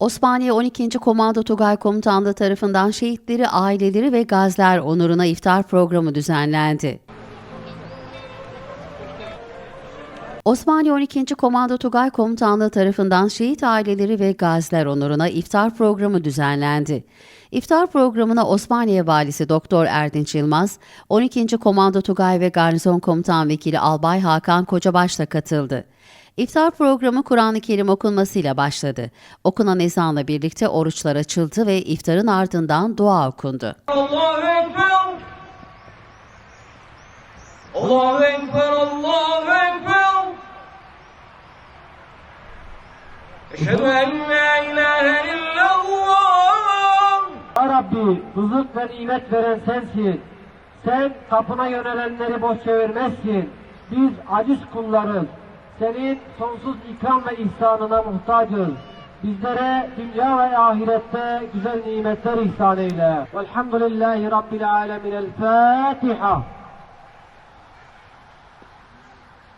Osmaniye 12. Komando Tugay Komutanlığı tarafından şehitleri, aileleri ve gaziler onuruna iftar programı düzenlendi. Osmaniye 12. Komando Tugay Komutanlığı tarafından şehit aileleri ve gaziler onuruna iftar programı düzenlendi. İftar programına Osmaniye Valisi Doktor Erdinç Yılmaz, 12. Komando Tugay ve Garnizon Komutan Vekili Albay Hakan Kocabaş da katıldı. İftar programı Kur'an-ı Kerim okunmasıyla başladı. Okunan ezanla birlikte oruçlar açıldı ve iftarın ardından dua okundu. Allahu Ekber. Allahu Ekber, Allahu Ekber. Eşhedü en la ilahe illallah. Ya Rabbi rızık ve nimet veren sensin. Sen kapına yönelenleri boş çevirmezsin. Biz aciz kullarız. Senin sonsuz ikram ve ihsanına muhtacız. Bizlere dünya ve ahirette güzel nimetler ihsan eyle. Velhamdülillahi Rabbil alemin. El Fatiha.